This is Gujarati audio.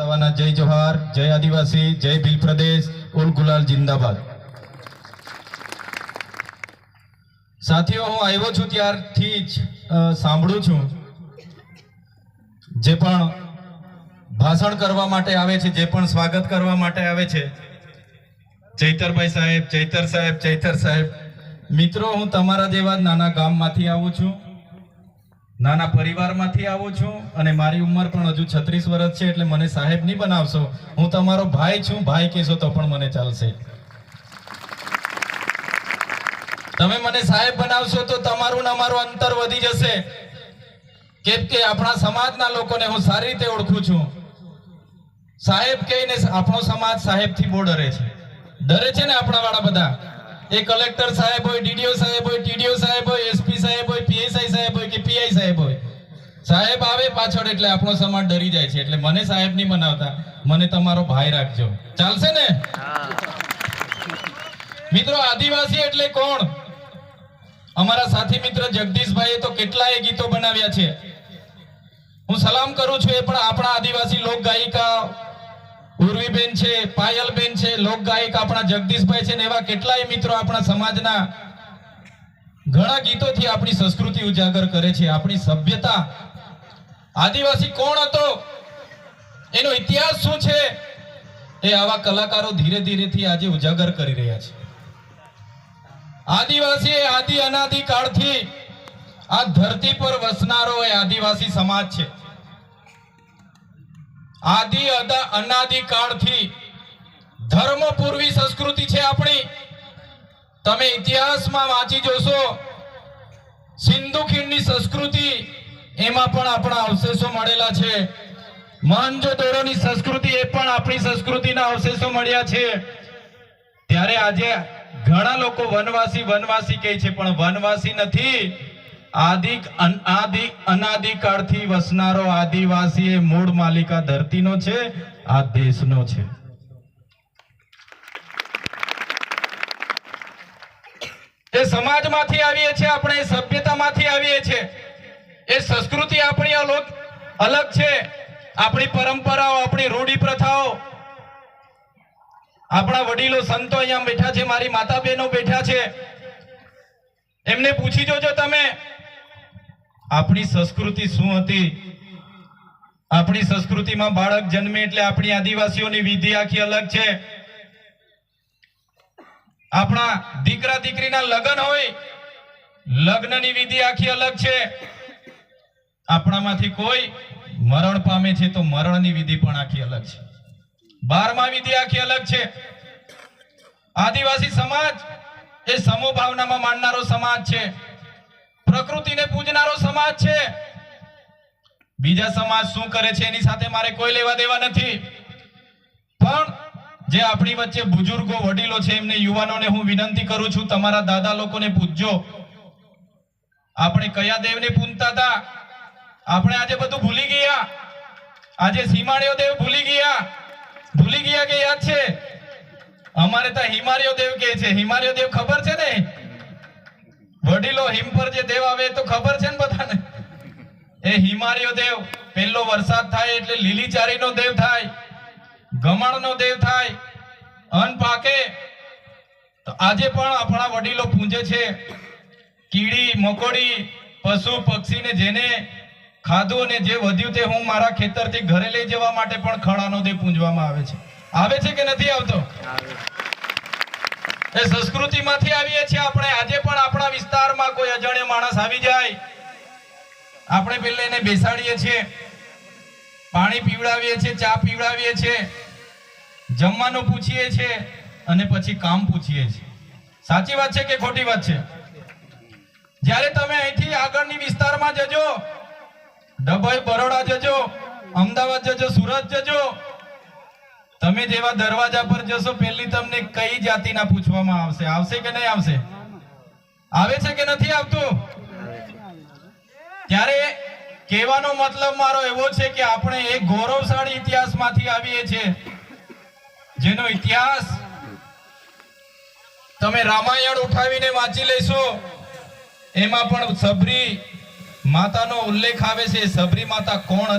સવાના જય જોહાર, જય આદિવાસી, જય ભીલ પ્રદેશ, ઉલ ગુલાલ જિંદાબાદ. સાથીઓ, હું આવ્યો છું ત્યારથી જ સાંભળું છું જે પણ ભાષણ કરવા માટે આવે છે, જે પણ સ્વાગત કરવા માટે આવે છે. ચૈતરભાઈ સાહેબ, ચૈતર સાહેબ ચૈતર સાહેબ. મિત્રો, હું તમારા જેવા નાના ગામમાંથી આવું છું. નાના પરિવારમાંથી આવું છું અને મારી ઉંમર પણ હજુ છત્રીસ વર્ષ છે એટલે મને સાહેબ નહીં બનાવશો. હું તમારો ભાઈ છું, ભાઈ કહેશો તો પણ મને ચાલશે. તમે મને સાહેબ બનાવશો તો તમારું ને અમારું અંતર વધી જશે. કેમ કે આપણા સમાજના લોકોને હું સારી રીતે ઓળખું છું. સાહેબ કહીને આપણો સમાજ સાહેબથી બહુ ડરે છે. ડરે છે ને આપણા વાળા બધા? એ કલેક્ટર સાહેબ હોય, ડીડીઓ સાહેબ હોય, ટીડીઓ સાહેબ હોય, એસપી સાહેબ હોય, પીએસઆઈ સાહેબ હોય કે પીઆઈ સાહેબ હોય. સાહેબ આવે પાછળ એટલે આપણો સમાજ ડરી જાય છે. એટલે મને સાહેબ નહીં બનાવતા મને તમારો ભાઈ રાખજો. ચાલશે ને? મિત્રો, આદિવાસી એટલે કોણ? અમારા સાથી મિત્ર જગદીશભાઈએ તો કેટલાય ગીતો બનાવ્યા છે. હું સલામ કરું છું એ પણ આપણા આદિવાસી લોક ગાયિકા ઉર્વીબેન છે, પાયલબેન છે લોકગાયક આપણા જગદીશભાઈ છે ને એવા કેટલાય મિત્રો આપણા સમાજના ઘણા ગીતોથી આપણી સંસ્કૃતિ ઉજાગર કરે છે, આપણી સભ્યતા. આદિવાસી કોણ હતો? એનો ઇતિહાસ શું છે? એ આવા કલાકારો ધીરે ધીરેથી આજે ઉજાગર કરી રહ્યા છે. આદિવાસી એ આદિ અનાદિ કાળથી આ ધરતી પર વસનારો એ આદિવાસી સમાજ છે. આદિ અદા અનાદિ કાળથી ધર્મ પૂર્વી સંસ્કૃતિ છે આપણી. તમે ઇતિહાસમાં વાંચી જોશો, સિંધુ ખીણની સંસ્કૃતિ એમાં પણ આપણા અવશેષો મળેલા છે. મોહેંજો-દડોની સંસ્કૃતિ એ પણ આપણી સંસ્કૃતિના અવશેષો મળ્યા છે. ત્યારે આજે ઘણા લોકો વનવાસી વનવાસી કહે છે, પણ વનવાસી નથી. આદિ અન- આદિ વસનારો આદિવાસી એ મૂળ માલિકા ધરતીનો છે, આ દેશનો છે. એ સમાજમાંથી આવીએ છીએ આપણે, એ સભ્યતામાંથી આવીએ છીએ. એ સંસ્કૃતિ આપણી અલગ અલગ છે. આપણી પરંપરાઓ, આપણી રૂઢી પ્રથાઓ. આપણા વડીલો, સંતો અહીંયા બેઠા છે, મારી માતા બહેનો બેઠા છે. એમને પૂછી જોજો તમે આપણી સંસ્કૃતિ શું હતી? આપણી સંસ્કૃતિમાં બાળક જન્મે એટલે આપણી આદિવાસીઓની વિધિ આખી અલગ છે. આપણા દીકરા દીકરીના લગ્ન હોય, લગ્નની વિધિ આખી અલગ છે. આપણામાંથી કોઈ મરણ પામે છે તો મરણની વિધિ પણ આખી અલગ છે. બારમા વિધિ આખી અલગ છે. આદિવાસી સમાજ એ સમૂહ ભાવનામાં માનનારો સમાજ છે. પ્રકૃતિને પૂજનારો સમાજ છે. બીજા સમાજ શું કરે છે એની સાથે મારે કોઈ લેવા દેવા નથી. પણ જે આપણી વચ્ચે બુજુર્ગો, વડીલો છે, એમને યુવાનોને હું વિનંતી કરું છું, તમારા દાદા લોકોને પૂજજો. આપણે કયા દેવને પૂજતા હતા આપણે આજે બધું ભૂલી ગયા. આજે સીમાણીઓ દેવ ભૂલી ગયા. ભૂલી ગયા કે યાદ છે? અમારે ત્યાં હિમાલયો દેવ કે છે. હિમાલયો દેવ ખબર છે ને? વડીલો હિમ પર જે દેવ આવે તો ખબર છે ને બધાને? એ હિમાર્યો દેવ, પહેલો વરસાદ થાય એટલે લીલીચારીનો દેવ થાય, ગમણનો દેવ થાય અન્ન પાકે. તો આજે પણ આપણા વડીલો પૂંજે છે, કીડી, મકોડી, પશુ, પક્ષીને જેને ખાધું અને જે વધ્યું તે હું મારા ખેતરથી ઘરે લઈ જવા માટે પણ ખડાનો દેવ પૂંજવામાં આવે છે. આવે છે કે નથી આવતો? એ સંસ્કૃતિમાંથી આવીએ છીએ આપણે. આજે પણ આપણા વિસ્તારમાં કોઈ અજાણ્યો માણસ આવી જાય. આપણે પેલા એને બેસાડીએ છીએ. પાણી પીવડાવીએ છીએ, ચા પીવડાવીએ છીએ. જમવાનું પૂછીએ છીએ અને પછી કામ પૂછીએ છીએ. સાચી વાત છે કે ખોટી વાત છે? જ્યારે તમે અહીંથી આગળની વિસ્તારમાં જજો, ડભોઈ બરોડા જજો, અમદાવાદ જજો, સુરત જજો તમે જેવા દરવાજા પર જશો પહેલી તમને કઈ જાતિના પૂછવામાં આવશે? આવશે કે નહીં આવશે? આવે છે કે નથી આવતું? ત્યારે કહેવાનો મતલબ મારો એવો છે કે આપણે એક ગૌરવશાળી ઇતિહાસમાંથી આવીએ છીએ, જેનો ઇતિહાસ તમે રામાયણ ઉઠાવીને વાંચી લેશો, એમાં પણ સબરી માતાનો ઉલ્લેખ આવે છે, સબરી માતા કોણ